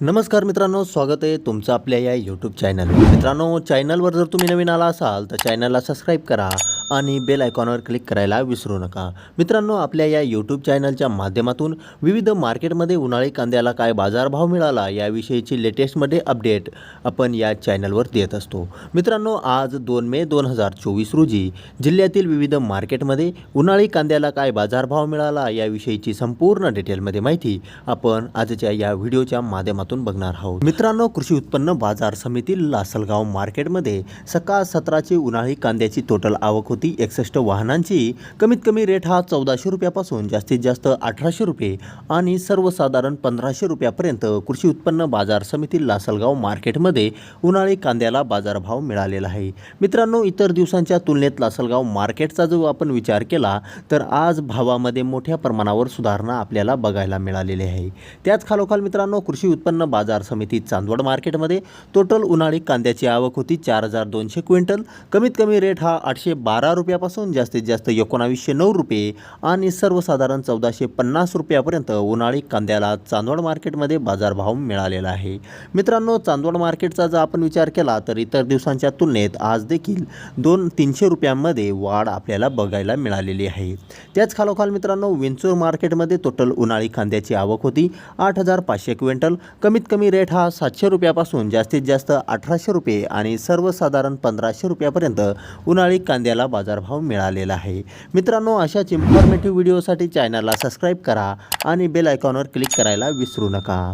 नमस्कार मित्रांनो स्वागत आहे तुमचं आपल्या या यूट्यूब चॅनल मित्रांनो चॅनलवर जर तुम्ही नवीन आला असाल तर चॅनलला सबस्क्राईब करा आणि बेल आयकॉनवर क्लिक करायला विसरू नका. मित्रांनो आपल्या या यूट्यूब चॅनलच्या माध्यमातून विविध मार्केटमध्ये उन्हाळी कांद्याला काय बाजारभाव मिळाला याविषयीची लेटेस्टमध्ये अपडेट आपण या चॅनलवर देत असतो. मित्रांनो आज दोन मे दोन हजार चोवीस रोजी जिल्ह्यातील विविध मार्केटमध्ये उन्हाळी कांद्याला काय बाजारभाव मिळाला याविषयीची संपूर्ण डिटेलमध्ये माहिती आपण आजच्या या व्हिडिओच्या माध्यमातून बघणार आहोत. मित्रांनो कृषी उत्पन्न बाजार समिती लासलगाव मार्केटमध्ये सकाळ सतराची उन्हाळी कांद्याची टोटल आवक होती. एकसष्ट वाहनांची कमीत कमी रेट हा चौदाशे रुपयापासून जास्तीत जास्त अठराशे रुपये आणि सर्वसाधारण पंधराशे रुपयापर्यंत कृषी उत्पन्न बाजार समिती लासलगाव मार्केटमध्ये उन्हाळी कांद्याला बाजारभाव मिळालेला आहे. मित्रांनो इतर दिवसांच्या तुलनेत लासलगाव मार्केटचा जो आपण विचार केला तर आज भावामध्ये मोठ्या प्रमाणावर सुधारणा आपल्याला बघायला मिळालेली आहे. त्याच खालोखाल मित्रांनो कृषी उत्पन्न उत्पन्न बाजार समिती चांदवड मार्केटमध्ये टोटल उन्हाळी कांद्याची आवक होती चार हजार दोनशे क्विंटल. कमीत कमी रेट हा आठशे बारा रुपयापासून जास्तीत जास्त एकोणावीसशे नऊ रुपये आणि सर्वसाधारण चौदाशे पन्नास रुपयापर्यंत उन्हाळी कांद्याला चांदवड मार्केटमध्ये बाजारभाव मिळालेला आहे. मित्रांनो चांदवड मार्केटचा जर आपण विचार केला तर इतर दिवसांच्या तुलनेत आज देखील दोन तीनशे रुपयांमध्ये वाढ आपल्याला बघायला मिळालेली आहे. त्याच खालोखाल मित्रांनो विंचूर मार्केटमध्ये टोटल उन्हाळी कांद्याची आवक होती. आठ हजार पाचशे क्विंटल. कमीत कमी रेट हा सातशे रुपयापासून जास्तीत जास्त अठराशे रुपये आणि सर्वसाधारण पंधराशे रुपयापर्यंत उन्हाळी कांद्याला बाजारभाव मिळालेला आहे. मित्रांनो अशाच इन्फॉर्मेटिव्ह व्हिडिओसाठी चॅनलला सबस्क्राईब करा आणि बेल आयकॉनवर क्लिक करायला विसरू नका.